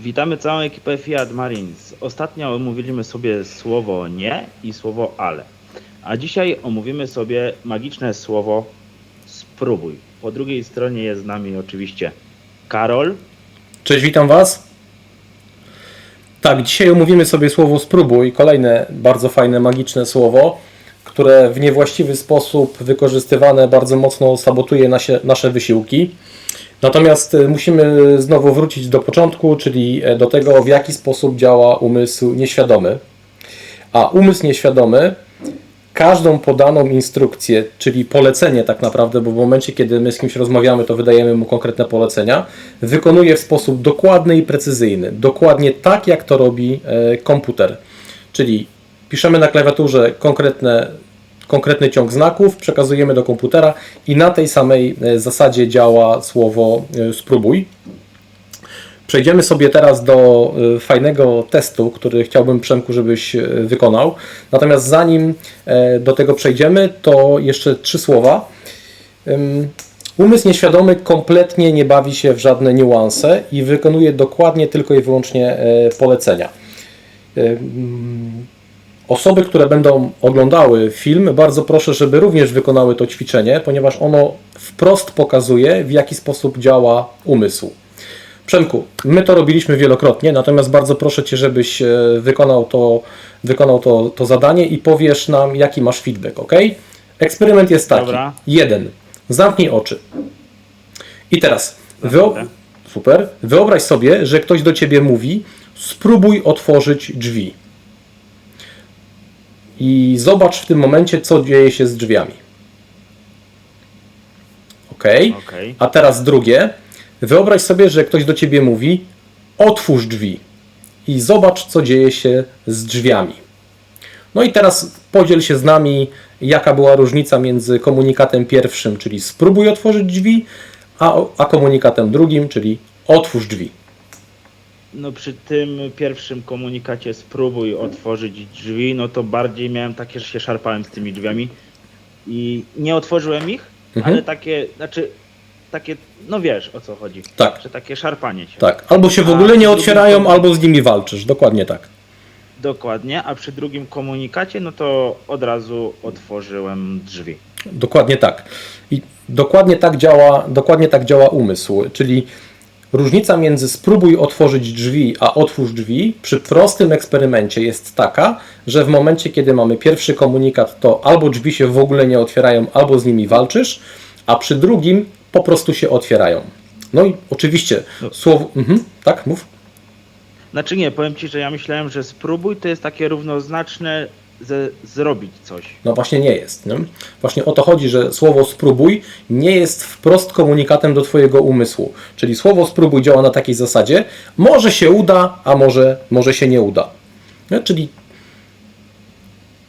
Witamy całą ekipę Fiat Marines. Ostatnio omówiliśmy sobie słowo nie i słowo ale. A dzisiaj omówimy sobie magiczne słowo spróbuj. Po drugiej stronie jest z nami oczywiście Karol. Cześć, witam Was. Tak, dzisiaj omówimy sobie słowo spróbuj, kolejne bardzo fajne, magiczne słowo, które w niewłaściwy sposób wykorzystywane bardzo mocno sabotuje nasze, nasze wysiłki. Natomiast e, musimy znowu wrócić do początku, czyli e, do tego, w jaki sposób działa umysł nieświadomy. A umysł nieświadomy każdą podaną instrukcję, czyli polecenie tak naprawdę, bo w momencie, kiedy my z kimś rozmawiamy, to wydajemy mu konkretne polecenia, wykonuje w sposób dokładny i precyzyjny. Dokładnie tak, jak to robi e, komputer. Czyli piszemy na klawiaturze konkretne, konkretny ciąg znaków, przekazujemy do komputera i na tej samej e, zasadzie działa słowo e, spróbuj. Przejdziemy sobie teraz do y, fajnego testu, który chciałbym Przemku, żebyś wykonał. Natomiast zanim e, do tego przejdziemy, to jeszcze trzy słowa. Umysł nieświadomy kompletnie nie bawi się w żadne niuanse i wykonuje dokładnie tylko i wyłącznie e, polecenia. Osoby, które będą oglądały film, bardzo proszę, żeby również wykonały to ćwiczenie, ponieważ ono wprost pokazuje, w jaki sposób działa umysł. Przemku, my to robiliśmy wielokrotnie, natomiast bardzo proszę Cię, żebyś e, wykonał to, wykonał to, to zadanie i powiesz nam, jaki masz feedback, ok? Eksperyment jest taki. Dobra. Jeden. Zamknij oczy. I teraz, super, wyobraź sobie, że ktoś do Ciebie mówi, spróbuj otworzyć drzwi. I zobacz w tym momencie, co dzieje się z drzwiami. Ok? Okej. A teraz drugie. Wyobraź sobie, że ktoś do ciebie mówi: otwórz drzwi i zobacz, co dzieje się z drzwiami. No i teraz podziel się z nami, jaka była różnica między komunikatem pierwszym, czyli spróbuj otworzyć drzwi, a, a komunikatem drugim, czyli otwórz drzwi. No przy tym pierwszym komunikacie spróbuj otworzyć drzwi, no to bardziej miałem takie, że się szarpałem z tymi drzwiami i nie otworzyłem ich, Mhm. ale takie, znaczy takie, no wiesz o co chodzi, Tak, że takie szarpanie się. tak. Albo się w A ogóle nie drugim otwierają, komu- albo z nimi walczysz. Dokładnie tak. Dokładnie, a przy drugim komunikacie, no to od razu otworzyłem drzwi. Dokładnie tak. I dokładnie tak działa, dokładnie tak działa umysł, czyli różnica między spróbuj otworzyć drzwi, a otwórz drzwi przy prostym eksperymencie jest taka, że w momencie, kiedy mamy pierwszy komunikat, to albo drzwi się w ogóle nie otwierają, albo z nimi walczysz, a przy drugim po prostu się otwierają. No i oczywiście słowo. Mhm, tak, mów. Znaczy nie, powiem Ci, że ja myślałem, że spróbuj to jest takie równoznaczne zrobić coś. No właśnie nie jest. Nie? Właśnie o to chodzi, że słowo spróbuj nie jest wprost komunikatem do Twojego umysłu. Czyli słowo spróbuj działa na takiej zasadzie, może się uda, a może, może się nie uda. Czyli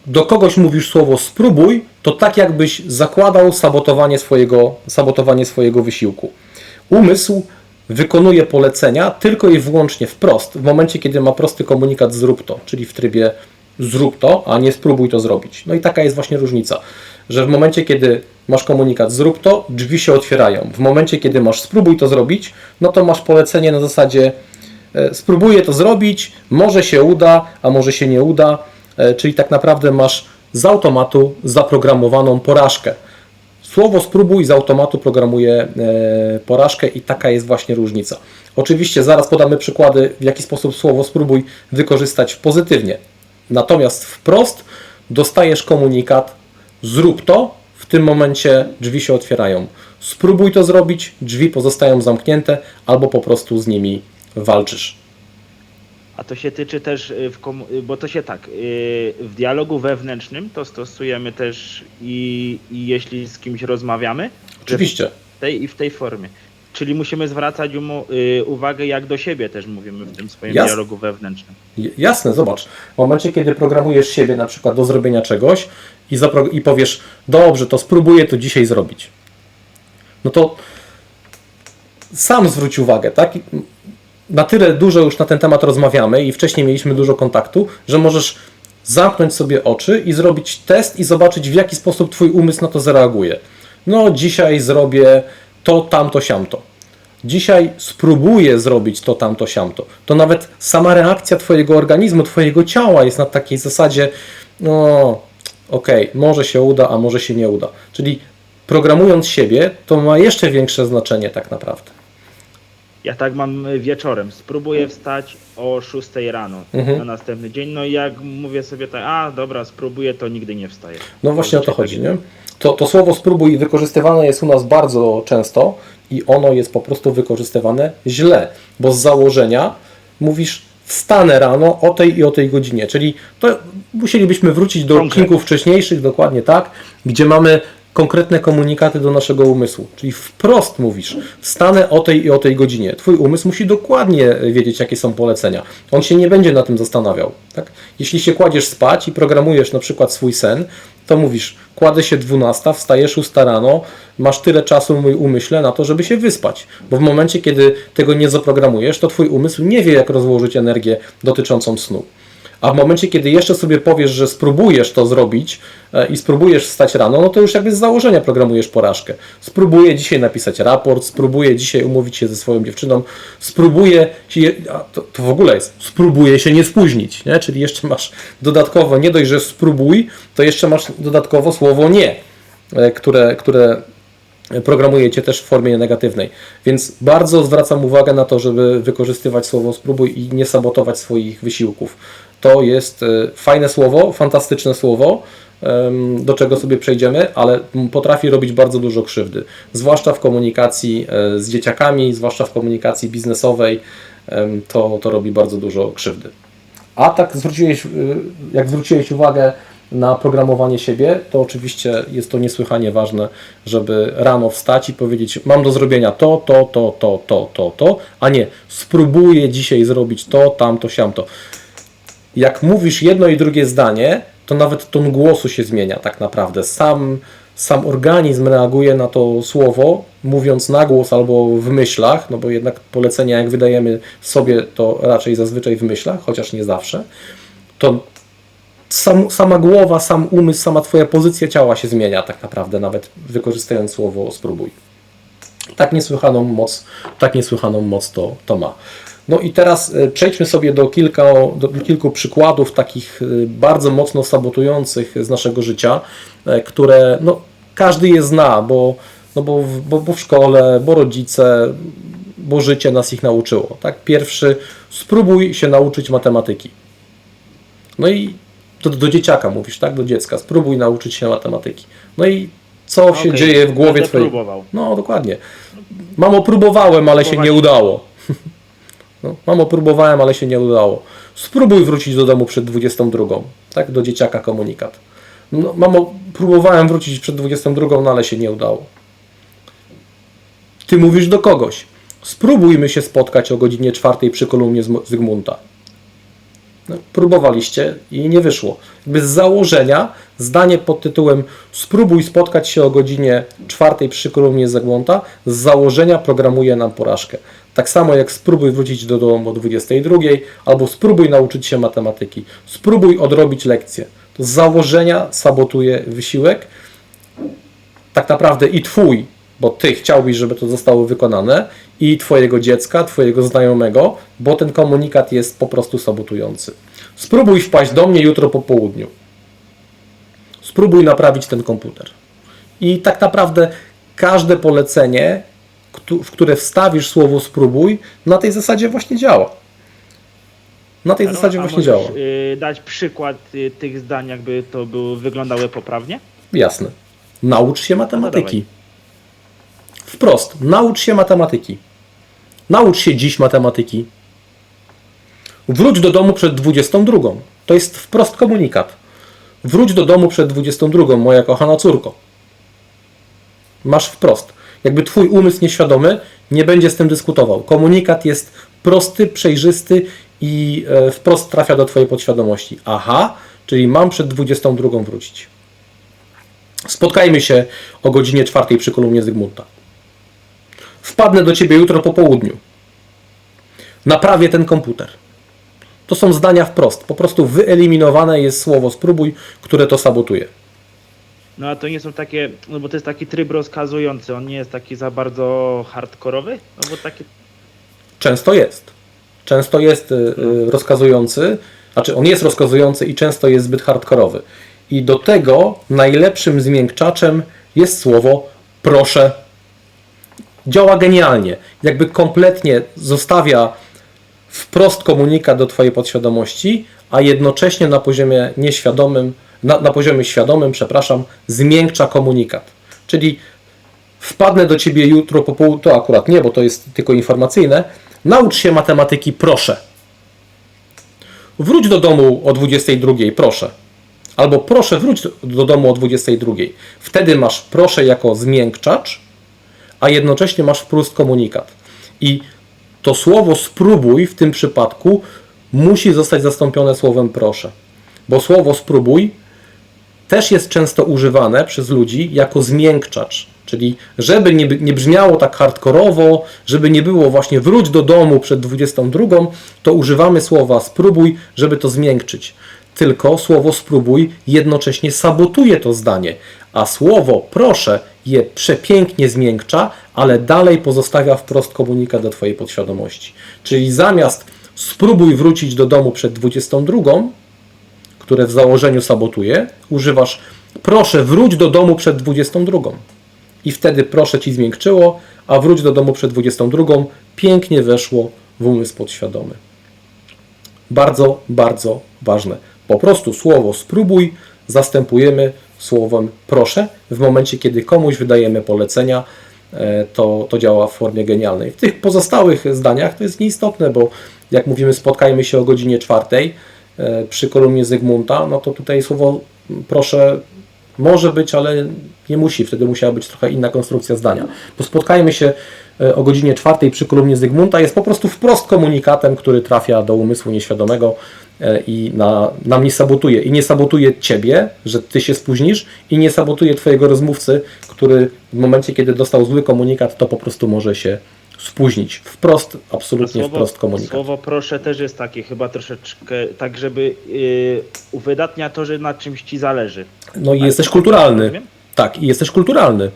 do kogoś mówisz słowo spróbuj, to tak jakbyś zakładał sabotowanie swojego, sabotowanie swojego wysiłku. Umysł wykonuje polecenia tylko i wyłącznie wprost, w momencie, kiedy ma prosty komunikat zrób to, czyli w trybie zrób to, a nie spróbuj to zrobić. No i taka jest właśnie różnica, że w momencie, kiedy masz komunikat zrób to, drzwi się otwierają. W momencie, kiedy masz spróbuj to zrobić, no to masz polecenie na zasadzie e, spróbuję to zrobić, może się uda, a może się nie uda, e, czyli tak naprawdę masz z automatu zaprogramowaną porażkę. Słowo spróbuj z automatu programuje e, porażkę i taka jest właśnie różnica. Oczywiście zaraz podamy przykłady, w jaki sposób słowo spróbuj wykorzystać pozytywnie. Natomiast wprost dostajesz komunikat zrób to, w tym momencie drzwi się otwierają. Spróbuj to zrobić, drzwi pozostają zamknięte albo po prostu z nimi walczysz. A to się tyczy też, y, y, bo to się tak, y, w dialogu wewnętrznym to stosujemy też i, i jeśli z kimś rozmawiamy, Oczywiście. w tej i w tej formie. Czyli musimy zwracać umu- y, uwagę, jak do siebie też mówimy w tym swoim Jas- dialogu wewnętrznym. Jasne, zobacz. W momencie, kiedy programujesz siebie na przykład do zrobienia czegoś i, i powiesz, dobrze, to spróbuję to dzisiaj zrobić. No to sam zwróć uwagę, tak? Na tyle dużo już na ten temat rozmawiamy i wcześniej mieliśmy dużo kontaktu, że możesz zamknąć sobie oczy i zrobić test i zobaczyć, w jaki sposób Twój umysł na to zareaguje. No, dzisiaj zrobię to, tamto, siamto. Dzisiaj spróbuję zrobić to, tamto, siamto. To nawet sama reakcja Twojego organizmu, Twojego ciała jest na takiej zasadzie, no okej, może się uda, a może się nie uda. Czyli programując siebie, to ma jeszcze większe znaczenie tak naprawdę. Ja tak mam wieczorem. Spróbuję wstać o 6 rano Mhm. na następny dzień. No i jak mówię sobie tak, a dobra, spróbuję, to nigdy nie wstaję. No właśnie o to chodzi, tak nie? To, to słowo spróbuj wykorzystywane jest u nas bardzo często i ono jest po prostu wykorzystywane źle, bo z założenia mówisz wstanę rano o tej i o tej godzinie, czyli to musielibyśmy wrócić do Konkret. odcinków wcześniejszych, dokładnie tak, gdzie mamy konkretne komunikaty do naszego umysłu, czyli wprost mówisz wstanę o tej i o tej godzinie. Twój umysł musi dokładnie wiedzieć, jakie są polecenia. On się nie będzie na tym zastanawiał. Tak? Jeśli się kładziesz spać i programujesz na przykład swój sen, to mówisz, kładę się 12, wstaję 6 rano, masz tyle czasu mój umyśle na to, żeby się wyspać. Bo w momencie, kiedy tego nie zaprogramujesz, to twój umysł nie wie, jak rozłożyć energię dotyczącą snu. A w momencie, kiedy jeszcze sobie powiesz, że spróbujesz to zrobić e, i spróbujesz wstać rano, no to już jakby z założenia programujesz porażkę. Spróbuję dzisiaj napisać raport, spróbuję dzisiaj umówić się ze swoją dziewczyną, spróbuję, się, to, to w ogóle jest, spróbuję się nie spóźnić, nie? czyli jeszcze masz dodatkowo, nie dość, że spróbuj, to jeszcze masz dodatkowo słowo nie, e, które, które programuje cię też w formie negatywnej. Więc bardzo zwracam uwagę na to, żeby wykorzystywać słowo spróbuj i nie sabotować swoich wysiłków. To jest e, fajne słowo, fantastyczne słowo, do czego sobie przejdziemy, ale potrafi robić bardzo dużo krzywdy. Zwłaszcza w komunikacji e, z dzieciakami, zwłaszcza w komunikacji biznesowej, to, to robi bardzo dużo krzywdy. A tak zwróciłeś, y, jak zwróciłeś uwagę na programowanie siebie, to oczywiście jest to niesłychanie ważne, żeby rano wstać i powiedzieć, mam do zrobienia to, to, to, to, to, to, to, a nie spróbuję dzisiaj zrobić to, tamto, siamto. Jak mówisz jedno i drugie zdanie, to nawet ton głosu się zmienia tak naprawdę. Sam, sam organizm reaguje na to słowo, mówiąc na głos albo w myślach, no bo jednak polecenia jak wydajemy sobie, to raczej zazwyczaj w myślach, chociaż nie zawsze, to sam, sama głowa, sam umysł, sama Twoja pozycja ciała się zmienia tak naprawdę, nawet wykorzystując słowo spróbuj. Tak niesłychaną moc, tak niesłychaną moc to, to ma. No i teraz e, przejdźmy sobie do, kilka, do kilku przykładów takich e, bardzo mocno sabotujących z naszego życia, e, które no, każdy je zna, bo, no bo, w- bo, bo w szkole, bo rodzice, bo życie nas ich nauczyło. Tak? Pierwszy, spróbuj się nauczyć matematyki. No i do, do dzieciaka mówisz, tak? Do dziecka. Spróbuj nauczyć się matematyki. No i co się Okej, dzieje w głowie będę twojej? próbował. No, dokładnie. Mamo, próbowałem, ale się nie Próbować. udało. No, mamo, próbowałem, ale się nie udało. Spróbuj wrócić do domu przed 22. Tak? Do dzieciaka komunikat. No, mamo, próbowałem wrócić przed 22, no ale się nie udało. Ty mówisz do kogoś. Spróbujmy się spotkać o godzinie czwartej przy kolumnie Zygmunta. No, próbowaliście i nie wyszło. Jakby z założenia zdanie pod tytułem Spróbuj spotkać się o godzinie czwartej przy kolumnie Zygmunta z założenia programuje nam porażkę. Tak samo jak spróbuj wrócić do domu o 22 albo spróbuj nauczyć się matematyki. Spróbuj odrobić lekcję. To z założenia sabotuje wysiłek tak naprawdę i twój, bo ty chciałbyś, żeby to zostało wykonane, i twojego dziecka, twojego znajomego, bo ten komunikat jest po prostu sabotujący. Spróbuj wpaść do mnie jutro po południu. Spróbuj naprawić ten komputer. I tak naprawdę każde polecenie, w które wstawisz słowo spróbuj, na tej zasadzie właśnie działa. Na tej no, zasadzie właśnie działa. y, dać przykład y, tych zdań, jakby to były, wyglądały poprawnie? Jasne. Naucz się matematyki. dawaj. Wprost. Naucz się matematyki. Naucz się dziś matematyki. Wróć do domu przed 22. To jest wprost komunikat. Wróć do domu przed 22, moja kochana córko. Masz wprost. Jakby twój umysł nieświadomy nie będzie z tym dyskutował. Komunikat jest prosty, przejrzysty i e, wprost trafia do twojej podświadomości. Aha, czyli mam przed 22 wrócić. Spotkajmy się o godzinie czwartej przy kolumnie Zygmunta. Wpadnę do ciebie jutro po południu. Naprawię ten komputer. To są zdania wprost. Po prostu wyeliminowane jest słowo spróbuj, które to sabotuje. No a to nie są takie, no bo to jest taki tryb rozkazujący, on nie jest taki za bardzo hardkorowy, no bo takie, Często jest. Często jest y, y, rozkazujący, znaczy on jest rozkazujący i często jest zbyt hardkorowy. I do tego najlepszym zmiękczaczem jest słowo proszę. Działa genialnie. Jakby kompletnie zostawia wprost komunikat do Twojej podświadomości, a jednocześnie na poziomie nieświadomym, na, na poziomie świadomym, przepraszam, zmiękcza komunikat. Czyli wpadnę do Ciebie jutro po południu, to akurat nie, bo to jest tylko informacyjne, naucz się matematyki, proszę. Wróć do domu o 22, proszę. Albo proszę wróć do domu o 22. Wtedy masz proszę jako zmiękczacz, a jednocześnie masz wprost komunikat. I to słowo spróbuj w tym przypadku musi zostać zastąpione słowem proszę. Bo słowo spróbuj też jest często używane przez ludzi jako zmiękczacz. Czyli żeby nie, nie brzmiało tak hardkorowo, żeby nie było właśnie wróć do domu przed 22, to używamy słowa spróbuj, żeby to zmiękczyć. Tylko słowo spróbuj jednocześnie sabotuje to zdanie, a słowo proszę je przepięknie zmiękcza, ale dalej pozostawia wprost komunikat do Twojej podświadomości. Czyli zamiast spróbuj wrócić do domu przed 22, które w założeniu sabotuje, używasz proszę wróć do domu przed 22. I wtedy proszę ci zmiękczyło, a wróć do domu przed 22 pięknie weszło w umysł podświadomy. Bardzo, bardzo ważne. Po prostu słowo spróbuj zastępujemy słowem proszę. W momencie, kiedy komuś wydajemy polecenia, e, to, to działa w formie genialnej. W tych pozostałych zdaniach to jest nieistotne, bo jak mówimy, spotkajmy się o godzinie czwartej przy kolumnie Zygmunta, no to tutaj słowo proszę może być, ale nie musi. Wtedy musiała być trochę inna konstrukcja zdania. Bo spotkajmy się e, o godzinie czwartej przy kolumnie Zygmunta jest po prostu wprost komunikatem, który trafia do umysłu nieświadomego e, i na, nam nie sabotuje. I nie sabotuje Ciebie, że Ty się spóźnisz i nie sabotuje Twojego rozmówcy, który w momencie, kiedy dostał zły komunikat, to po prostu może się spóźnić. Wprost, absolutnie słowo, wprost komunikat. słowo proszę też jest takie chyba troszeczkę, tak żeby yy, uwydatnia to, że na czymś ci zależy. No i Ale jesteś kulturalny. rozumiem? Tak, i jesteś kulturalny.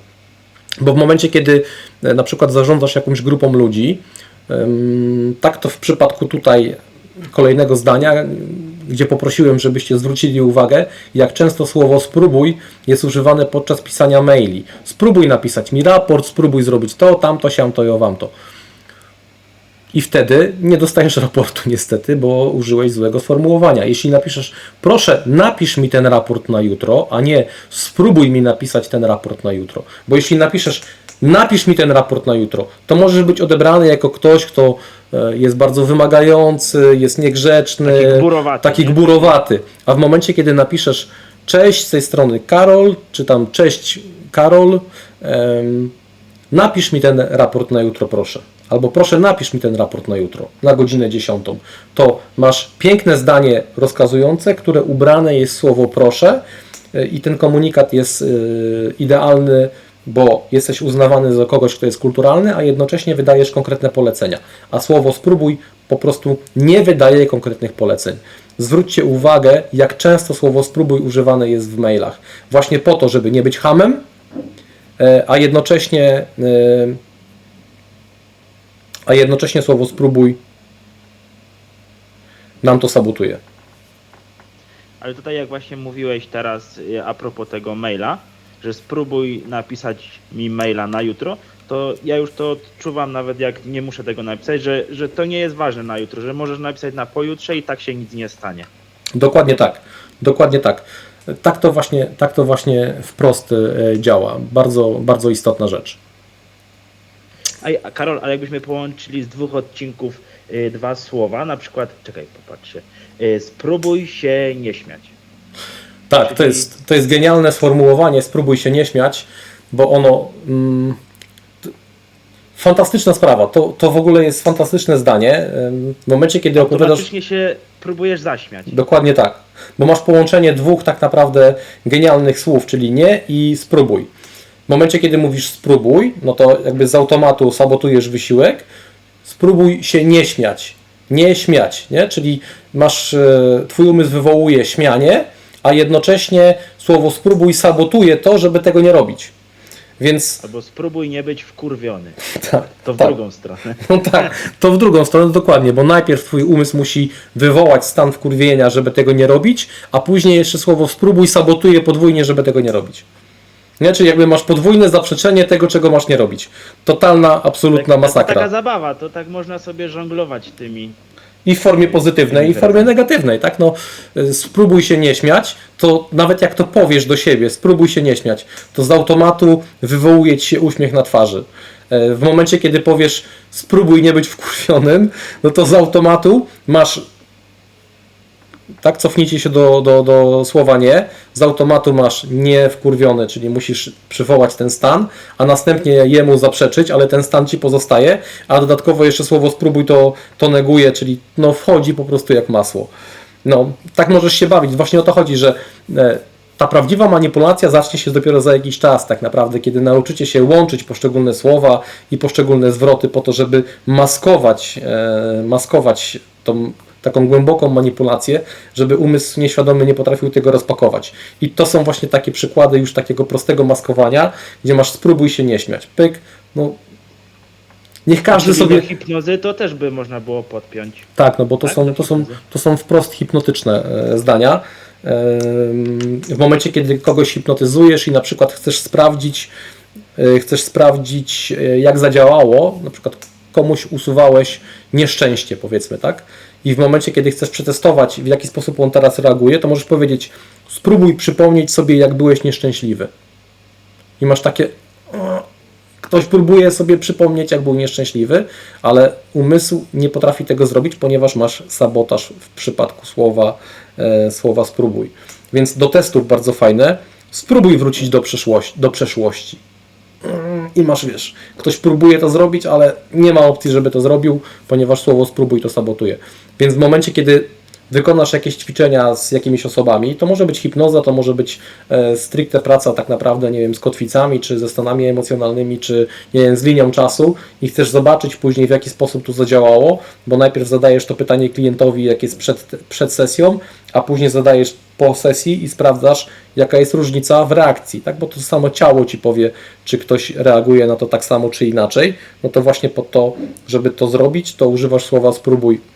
Bo w momencie, kiedy e, na przykład zarządzasz jakąś grupą ludzi, tak to w przypadku tutaj kolejnego zdania, gdzie poprosiłem, żebyście zwrócili uwagę, jak często słowo spróbuj jest używane podczas pisania maili. Spróbuj napisać mi raport, spróbuj zrobić to, tamto, siamto i owamto. I wtedy nie dostajesz raportu niestety, bo użyłeś złego sformułowania. Jeśli napiszesz, proszę napisz mi ten raport na jutro, a nie spróbuj mi napisać ten raport na jutro. Bo jeśli napiszesz, napisz mi ten raport na jutro, to możesz być odebrany jako ktoś, kto jest bardzo wymagający, jest niegrzeczny, Taki gburowaty, taki gburowaty. A w momencie, kiedy napiszesz cześć z tej strony Karol, czy tam cześć Karol, em, napisz mi ten raport na jutro, proszę. Albo proszę, napisz mi ten raport na jutro, na godzinę 10. To masz piękne zdanie rozkazujące, które ubrane jest słowo proszę y, i ten komunikat jest y, idealny, bo jesteś uznawany za kogoś, kto jest kulturalny, a jednocześnie wydajesz konkretne polecenia. A słowo spróbuj po prostu nie wydaje konkretnych poleceń. Zwróćcie uwagę, jak często słowo spróbuj używane jest w mailach. Właśnie po to, żeby nie być hamem, e, a jednocześnie e, a jednocześnie słowo spróbuj nam to sabotuje. Ale tutaj jak właśnie mówiłeś teraz y, a propos tego maila, że spróbuj napisać mi maila na jutro, to ja już to odczuwam nawet jak nie muszę tego napisać, że, że to nie jest ważne na jutro, że możesz napisać na pojutrze i tak się nic nie stanie. Dokładnie tak. Dokładnie tak. Tak to właśnie, tak to właśnie wprost e, działa. Bardzo, bardzo istotna rzecz. A, Karol, ale jakbyśmy połączyli z dwóch odcinków y, dwa słowa, na przykład, czekaj, popatrzcie, y, spróbuj się nie śmiać. Tak, to jest, to jest genialne sformułowanie. Spróbuj się nie śmiać, bo ono. Mm, fantastyczna sprawa. To, to w ogóle jest fantastyczne zdanie. W momencie, kiedy opowiadasz. Automatycznie się próbujesz zaśmiać. Dokładnie tak. Bo masz połączenie dwóch tak naprawdę genialnych słów, czyli nie i spróbuj. W momencie, kiedy mówisz spróbuj, no to jakby z automatu sabotujesz wysiłek. Spróbuj się nie śmiać. Nie śmiać, nie? Czyli masz, e, twój umysł wywołuje śmianie, a jednocześnie słowo spróbuj sabotuje to, żeby tego nie robić. Więc Albo spróbuj nie być wkurwiony. tak, To w tak. drugą stronę. No tak, to w drugą stronę dokładnie, bo najpierw twój umysł musi wywołać stan wkurwienia, żeby tego nie robić, a później jeszcze słowo spróbuj sabotuje podwójnie, żeby tego nie robić. Nie? Czyli jakby masz podwójne zaprzeczenie tego, czego masz nie robić. Totalna, absolutna Tak, To taka masakra. zabawa, to tak można sobie żonglować tymi. I w formie pozytywnej, i w formie negatywnej, tak? No, y, spróbuj się nie śmiać, to nawet jak to powiesz do siebie, spróbuj się nie śmiać, to z automatu wywołuje ci się uśmiech na twarzy. E, W momencie, kiedy powiesz spróbuj nie być wkurwionym, no to z automatu masz tak, cofnijcie się do, do, do słowa nie. Z automatu masz nie wkurwiony, czyli musisz przywołać ten stan, a następnie jemu zaprzeczyć, ale ten stan ci pozostaje, a dodatkowo jeszcze słowo spróbuj to, to neguje, czyli no wchodzi po prostu jak masło. No, tak możesz się bawić. Właśnie o to chodzi, że e, ta prawdziwa manipulacja zacznie się dopiero za jakiś czas, tak naprawdę, kiedy nauczycie się łączyć poszczególne słowa i poszczególne zwroty po to, żeby maskować, e, maskować tą taką głęboką manipulację, żeby umysł nieświadomy nie potrafił tego rozpakować. I to są właśnie takie przykłady już takiego prostego maskowania, gdzie masz spróbuj się nie śmiać. Pyk, no niech każdy Czyli sobie... do hipnozy to też by można było podpiąć. Tak, no bo to, Tak, są, to, są, to są wprost hipnotyczne e, zdania. W momencie, kiedy kogoś hipnotyzujesz i na przykład chcesz sprawdzić, e, chcesz sprawdzić, e, jak zadziałało, na przykład komuś usuwałeś nieszczęście, powiedzmy, tak? I w momencie, kiedy chcesz przetestować, w jaki sposób on teraz reaguje, to możesz powiedzieć: spróbuj przypomnieć sobie, jak byłeś nieszczęśliwy. I masz takie. "O, Ktoś próbuje sobie przypomnieć, jak był nieszczęśliwy, ale umysł nie potrafi tego zrobić, ponieważ masz sabotaż w przypadku słowa, e, słowa spróbuj. Więc do testów bardzo fajne. Spróbuj wrócić do, do przeszłości. I masz, wiesz, ktoś próbuje to zrobić, ale nie ma opcji, żeby to zrobił, ponieważ słowo spróbuj to sabotuje. Więc w momencie, kiedy wykonasz jakieś ćwiczenia z jakimiś osobami, to może być hipnoza, to może być e, stricte praca tak naprawdę, nie wiem, z kotwicami, czy ze stanami emocjonalnymi, czy nie wiem, z linią czasu i chcesz zobaczyć później w jaki sposób to zadziałało, bo najpierw zadajesz to pytanie klientowi, jak jest przed, przed sesją, a później zadajesz po sesji i sprawdzasz, jaka jest różnica w reakcji, tak? bo to samo ciało ci powie, czy ktoś reaguje na to tak samo, czy inaczej. No to właśnie po to, żeby to zrobić, to używasz słowa spróbuj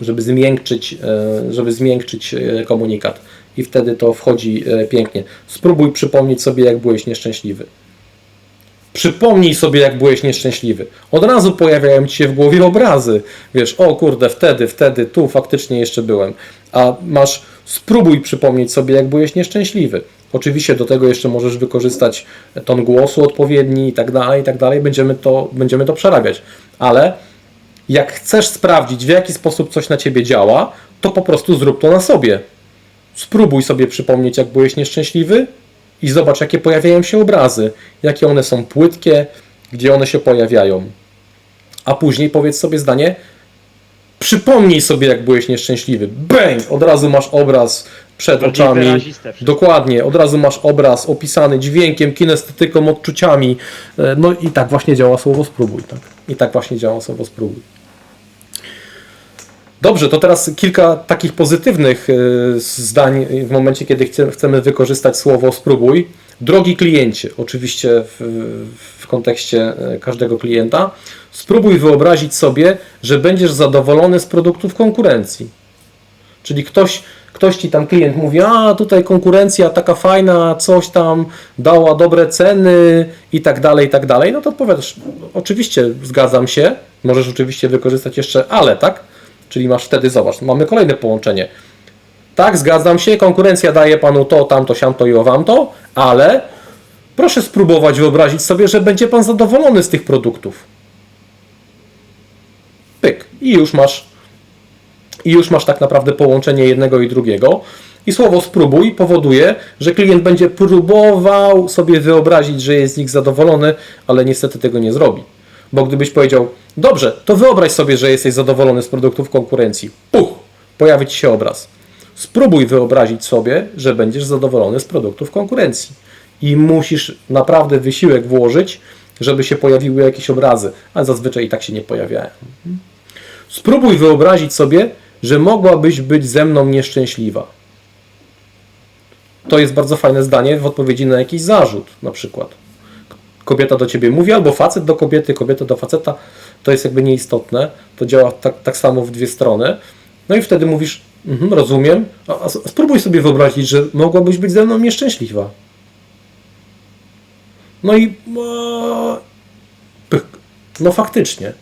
żeby zmiękczyć, e, żeby zmiękczyć e, komunikat. I wtedy to wchodzi e, pięknie. Spróbuj przypomnieć sobie, jak byłeś nieszczęśliwy. Przypomnij sobie, jak byłeś nieszczęśliwy. Od razu pojawiają ci się w głowie obrazy. Wiesz, o kurde, wtedy, wtedy, tu faktycznie jeszcze byłem. A masz, spróbuj przypomnieć sobie, jak byłeś nieszczęśliwy. Oczywiście do tego jeszcze możesz wykorzystać ton głosu odpowiedni i tak dalej, i tak dalej. Będziemy to, będziemy to przerabiać. Ale jak chcesz sprawdzić, w jaki sposób coś na ciebie działa, to po prostu zrób to na sobie. Spróbuj sobie przypomnieć, jak byłeś nieszczęśliwy i zobacz, jakie pojawiają się obrazy, jakie one są płytkie, gdzie one się pojawiają. A później powiedz sobie zdanie, przypomnij sobie, jak byłeś nieszczęśliwy. Bang! Od razu masz obraz przed Bardziej oczami. Dokładnie, od razu masz obraz opisany dźwiękiem, kinestetyką, odczuciami. E, No i tak właśnie działa słowo spróbuj. Tak? I tak właśnie działa słowo spróbuj. Dobrze, to teraz kilka takich pozytywnych e, zdań w momencie, kiedy chce- chcemy wykorzystać słowo spróbuj. Drogi kliencie, oczywiście w, w kontekście e, każdego klienta, spróbuj wyobrazić sobie, że będziesz zadowolony z produktów konkurencji. Czyli ktoś, ktoś ci tam klient mówi, a tutaj konkurencja taka fajna, coś tam dała dobre ceny i tak dalej, i tak dalej. No to odpowiadasz, oczywiście zgadzam się, możesz oczywiście wykorzystać jeszcze ale, tak? Czyli masz wtedy, zobacz, mamy kolejne połączenie. Tak, zgadzam się, konkurencja daje panu to, tamto, siamto i owamto, ale proszę spróbować wyobrazić sobie, że będzie pan zadowolony z tych produktów. Pyk. I już masz i już masz tak naprawdę połączenie jednego i drugiego. I słowo spróbuj powoduje, że klient będzie próbował sobie wyobrazić, że jest z nich zadowolony, ale niestety tego nie zrobi. Bo gdybyś powiedział, dobrze, to wyobraź sobie, że jesteś zadowolony z produktów konkurencji. Puch, pojawi ci się obraz. Spróbuj wyobrazić sobie, że będziesz zadowolony z produktów konkurencji. I musisz naprawdę wysiłek włożyć, żeby się pojawiły jakieś obrazy, a zazwyczaj i tak się nie pojawiają. Spróbuj wyobrazić sobie, że mogłabyś być ze mną nieszczęśliwa. to jest bardzo fajne zdanie w odpowiedzi na jakiś zarzut, na przykład. Kobieta do ciebie mówi, albo facet do kobiety, kobieta do faceta, to jest jakby nieistotne. To działa tak, tak samo w dwie strony. No i wtedy mówisz, mhm, rozumiem, a, a spróbuj sobie wyobrazić, że mogłabyś być ze mną nieszczęśliwa. No i pyk. no faktycznie.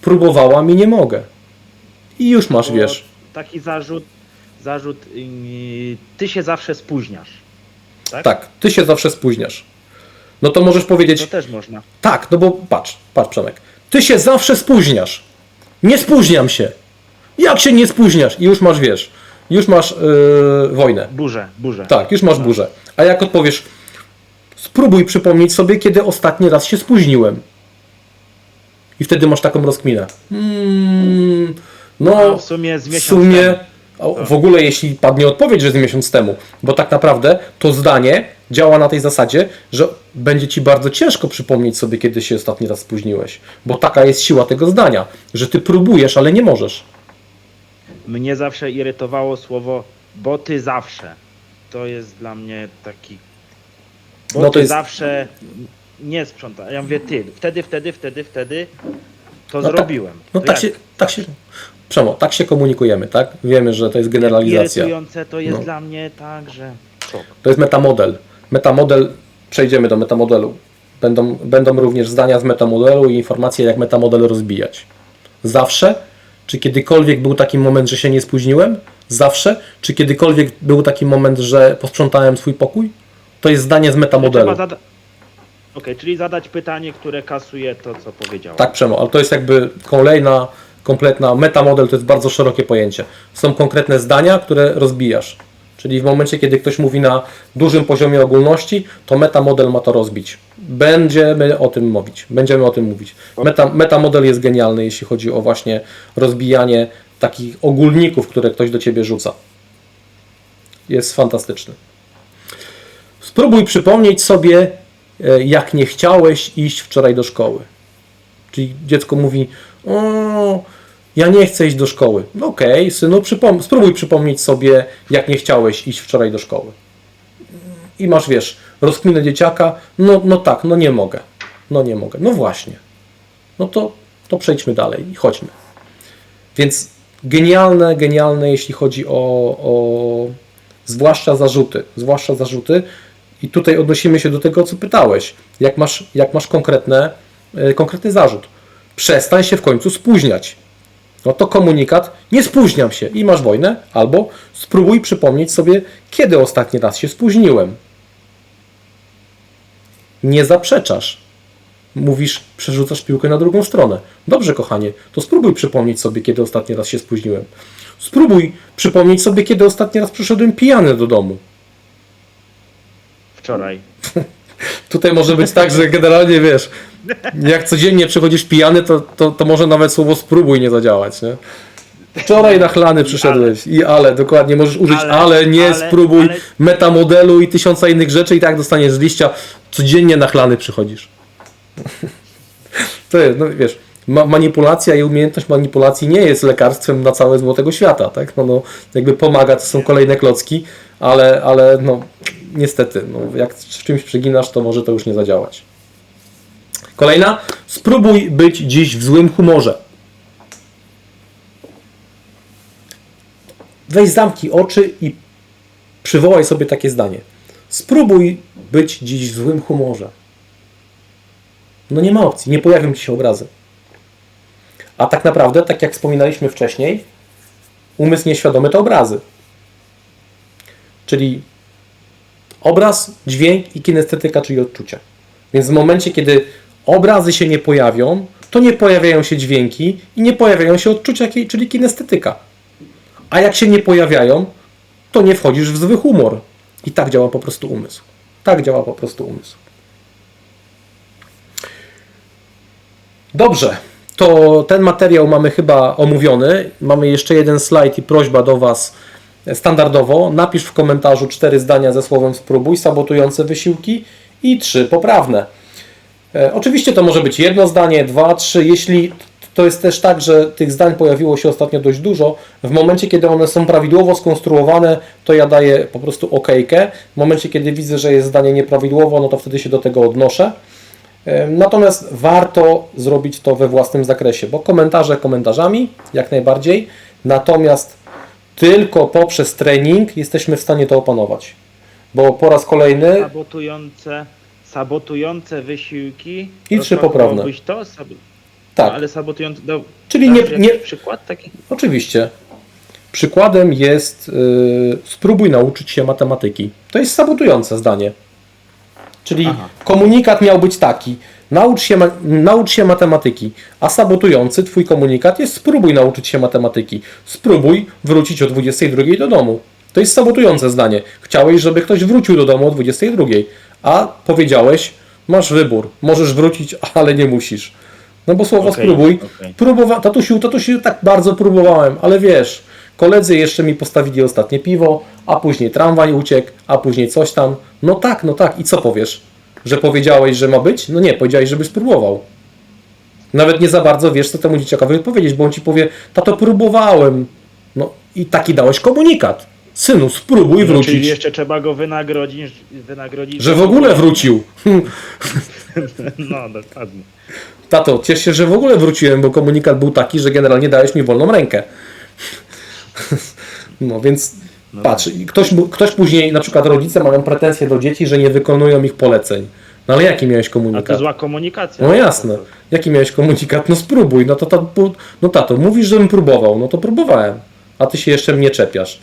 Próbowałam i nie mogę. I już masz, Bo wiesz. Taki zarzut, zarzut, yy, ty się zawsze spóźniasz. Tak? Tak, ty się zawsze spóźniasz. No to możesz powiedzieć, To też można. tak, no bo patrz, patrz Przemek. Ty się zawsze spóźniasz. Nie spóźniam się. Jak się nie spóźniasz? I już masz, wiesz, już masz yy, wojnę. Burzę, burzę. Tak, już masz burzę. A jak odpowiesz, spróbuj przypomnieć sobie, kiedy ostatni raz się spóźniłem. I wtedy masz taką rozkminę. Mm, no, A w sumie z w miesiąc sumie, temu. w ogóle jeśli padnie odpowiedź, że z miesiąc temu, bo tak naprawdę to zdanie działa na tej zasadzie, że będzie ci bardzo ciężko przypomnieć sobie, kiedy się ostatni raz spóźniłeś. Bo taka jest siła tego zdania, że ty próbujesz, ale nie możesz. Mnie zawsze irytowało słowo, bo ty zawsze. To jest dla mnie taki. Bo No to ty jest- zawsze nie sprząta. Ja mówię ty, wtedy, wtedy, wtedy, wtedy to No tak- zrobiłem. No To tak jak? się, tak się, Przemo, tak się komunikujemy, tak? Wiemy, że to jest generalizacja. Irytujące to jest No. dla mnie tak, że szok. To jest metamodel. Metamodel, przejdziemy do metamodelu. Będą, będą również zdania z metamodelu i informacje, jak metamodel rozbijać. Zawsze? Czy kiedykolwiek był taki moment, że się nie spóźniłem? Zawsze? Czy kiedykolwiek był taki moment, że posprzątałem swój pokój? To jest zdanie z metamodelu. Zada- Okej, czyli zadać pytanie, które kasuje to, co powiedziałem. Tak, Przemo, ale to jest jakby kolejna, kompletna metamodel, to jest bardzo szerokie pojęcie. Są konkretne zdania, które rozbijasz. Czyli w momencie, kiedy ktoś mówi na dużym poziomie ogólności, to metamodel ma to rozbić. Będziemy o tym mówić. Będziemy o tym mówić. Meta, metamodel jest genialny, jeśli chodzi o właśnie rozbijanie takich ogólników, które ktoś do ciebie rzuca. Jest fantastyczny. Spróbuj przypomnieć sobie, e, jak nie chciałeś iść wczoraj do szkoły. Czyli dziecko mówi: O, ja nie chcę iść do szkoły. No okej, synu, przypom- spróbuj przypomnieć sobie, jak nie chciałeś iść wczoraj do szkoły. I masz, wiesz, rozkminę dzieciaka. No, no tak, no nie mogę. No nie mogę. No właśnie. No to, to przejdźmy dalej i chodźmy. Więc genialne, genialne, jeśli chodzi o, o zwłaszcza zarzuty. Zwłaszcza zarzuty. I tutaj odnosimy się do tego, co pytałeś. Jak masz, jak masz konkretne, e, konkretny zarzut. Przestań się w końcu spóźniać. No to komunikat, nie spóźniam się i masz wojnę, albo spróbuj przypomnieć sobie, kiedy ostatni raz się spóźniłem. Nie zaprzeczasz. Mówisz, przerzucasz piłkę na drugą stronę. Dobrze, kochanie, to spróbuj przypomnieć sobie, kiedy ostatni raz się spóźniłem. Spróbuj przypomnieć sobie, kiedy ostatni raz przyszedłem pijany do domu. Wczoraj. Tutaj może być tak, że generalnie wiesz, jak codziennie przychodzisz pijany, to, to, to może nawet słowo spróbuj nie zadziałać, nie? Wczoraj nachlany przyszedłeś i ale, dokładnie, możesz użyć ale, Ale, nie, ale, spróbuj, ale- metamodelu i tysiąca innych rzeczy i tak dostaniesz z liścia, codziennie nachlany przychodzisz. To jest, no wiesz, ma, manipulacja i umiejętność manipulacji nie jest lekarstwem na całe zło tego świata, tak? No, no jakby pomaga, to są kolejne klocki, ale, ale no niestety, no, jak w czymś przeginasz, to może to już nie zadziałać. Kolejna, spróbuj być dziś w złym humorze. Weź zamknij oczy i przywołaj sobie takie zdanie. Spróbuj być dziś w złym humorze. No nie ma opcji, nie pojawią ci się obrazy. A tak naprawdę, tak jak wspominaliśmy wcześniej, umysł nieświadomy to obrazy. Czyli obraz, dźwięk i kinestetyka, czyli odczucia. Więc w momencie, kiedy obrazy się nie pojawią, to nie pojawiają się dźwięki i nie pojawiają się odczucia, czyli kinestetyka. A jak się nie pojawiają, to nie wchodzisz w zły humor. I tak działa po prostu umysł. Tak działa po prostu umysł. Dobrze, to ten materiał mamy chyba omówiony. Mamy jeszcze jeden slajd i prośba do Was standardowo. Napisz w komentarzu cztery zdania ze słowem spróbuj, sabotujące wysiłki i trzy poprawne. E, oczywiście to może być jedno zdanie, dwa, trzy. Jeśli to jest też tak, że tych zdań pojawiło się ostatnio dość dużo. W momencie, kiedy one są prawidłowo skonstruowane, to ja daję po prostu okejkę. W momencie, kiedy widzę, że jest zdanie nieprawidłowo, no to wtedy się do tego odnoszę. Em, Natomiast warto zrobić to we własnym zakresie, bo komentarze komentarzami, jak najbardziej. Natomiast tylko poprzez trening jesteśmy w stanie to opanować. Bo po raz kolejny Sabotujące, sabotujące wysiłki. I trzy poprawne. To? Sab... tak, No, ale sabotujące. No, Czyli nie- nie- przykład taki? Oczywiście. Przykładem jest yy, spróbuj nauczyć się matematyki. To jest sabotujące zdanie. Czyli Aha. komunikat miał być taki: naucz się, naucz się matematyki, a sabotujący twój komunikat jest spróbuj nauczyć się matematyki. Spróbuj wrócić o 22 do domu. To jest sabotujące zdanie. Chciałeś, żeby ktoś wrócił do domu o 22, a powiedziałeś: masz wybór, możesz wrócić, ale nie musisz. No bo słowo Okej, spróbuj. okej. Próbowa- tatusiu, tatusiu, tak bardzo próbowałem, ale wiesz, koledzy jeszcze mi postawili ostatnie piwo, a później tramwaj uciekł, a później coś tam. No tak, no tak. I co powiesz? Że powiedziałeś, że ma być? No nie, powiedziałeś, żeby spróbował. Nawet nie za bardzo wiesz, co temu dzieciakowi odpowiedzieć, bo on ci powie, tato, próbowałem. No i taki dałeś komunikat. Synu, spróbuj No, czyli wrócić. jeszcze trzeba go wynagrodzić, wynagrodzić. Że w ogóle wrócił. No, dokładnie. Tato, ciesz się, że w ogóle wróciłem, bo komunikat był taki, że generalnie dałeś mi wolną rękę. No więc No patrz, ktoś, ktoś później, na przykład rodzice mają pretensje do dzieci, że nie wykonują ich poleceń. No ale jaki miałeś A to komunikat? zła komunikacja. No jasne. Jaki miałeś komunikat? No spróbuj. No to, to, no tato, mówisz, żebym próbował. No to próbowałem. A ty się jeszcze mnie czepiasz.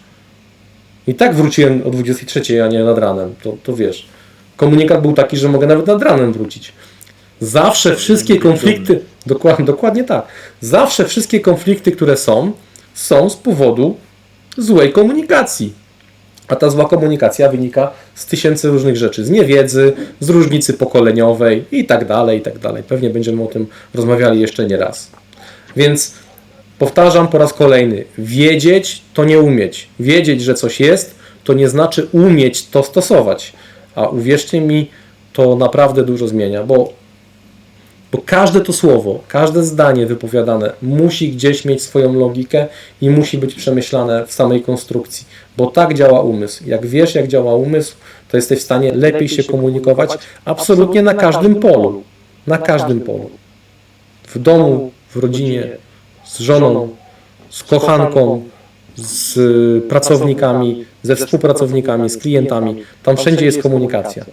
I tak wróciłem o 23, a nie nad ranem. To, to wiesz. Komunikat był taki, że mogę nawet nad ranem wrócić. Zawsze wszystkie konflikty, dokładnie, dokładnie tak. Zawsze wszystkie konflikty, które są, są z powodu złej komunikacji. A ta zła komunikacja wynika z tysięcy różnych rzeczy, z niewiedzy, z różnicy pokoleniowej i tak dalej, i tak dalej. Pewnie będziemy o tym rozmawiali jeszcze nie raz. Więc powtarzam po raz kolejny, wiedzieć to nie umieć. Wiedzieć, że coś jest, to nie znaczy umieć to stosować. A uwierzcie mi, to naprawdę dużo zmienia, bo bo każde to słowo, każde zdanie wypowiadane musi gdzieś mieć swoją logikę i musi być przemyślane w samej konstrukcji, bo tak działa umysł. Jak wiesz, jak działa umysł, to jesteś w stanie lepiej, się komunikować absolutnie na każdym polu. Na każdym polu. W domu, w rodzinie, z żoną, z kochanką, z pracownikami, ze współpracownikami, z klientami. Tam wszędzie jest komunikacja.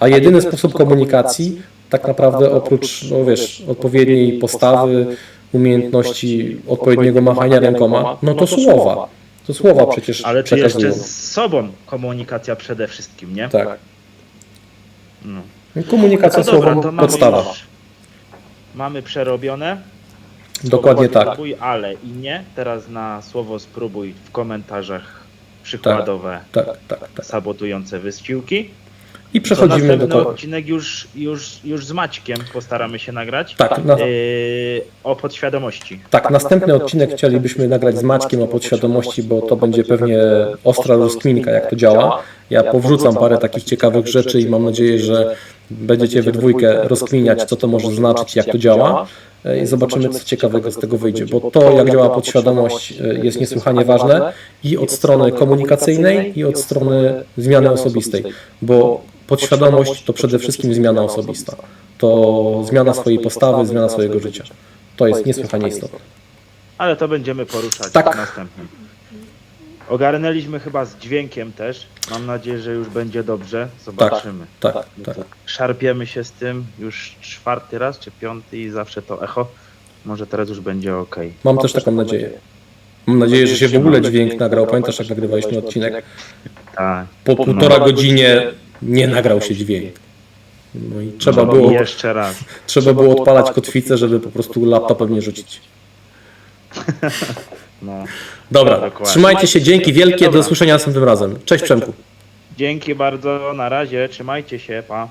A jedyny sposób komunikacji, tak naprawdę oprócz, no wiesz, odpowiedniej postawy, umiejętności, odpowiedniego machania rękoma, no to słowa. To słowa przecież Ale czy jeszcze z sobą komunikacja przede wszystkim, nie? Tak. No. Komunikacja No słowem podstawa. już- Mamy przerobione. Dokładnie tak. Spróbuj, ale i nie. Teraz na słowo spróbuj w komentarzach przykładowe Tak, tak, tak. sabotujące wysiłki. I przechodzimy do następny ko- odcinek już, już, już z Maćkiem postaramy się nagrać. Tak, na, Yy, o podświadomości. tak, następny odcinek chcielibyśmy nagrać z Maćkiem o podświadomości, bo to będzie pewnie ostra rozkminka, jak to działa. Ja powrzucam parę takich ciekawych rzeczy i mam nadzieję, że będziecie we dwójkę rozkminiać, co to może znaczyć, jak to działa. E, I zobaczymy, co ciekawego z tego wyjdzie, bo to, jak działa podświadomość, e, jest niesłychanie ważne i od strony komunikacyjnej, i od strony zmiany osobistej, bo podświadomość to przede wszystkim zmiana osobista. To zmiana swojej postawy, zmiana swojego życia. To jest niesłychanie istotne. Ale to będziemy poruszać Tak. następnym. Ogarnęliśmy chyba z dźwiękiem też. Mam nadzieję, że już będzie dobrze. Zobaczymy. Tak, tak. Szarpiemy się z tym już czwarty raz czy piąty i zawsze to echo. Może teraz już będzie ok. Mam też taką nadzieję. Mam nadzieję, że się w ogóle dźwięk nagrał. Pamiętasz, jak nagrywaliśmy odcinek? Tak. Po półtora godzinie nie nagrał się dźwięk. No i trzeba było, Jeszcze raz. trzeba było odpalać kotwicę, żeby po prostu laptopem nie rzucić. No. Dobra, Dokładnie. trzymajcie się, dzięki wielkie, do usłyszenia następnym razem. Cześć Przemku. Dzięki bardzo, na razie, trzymajcie się, pa.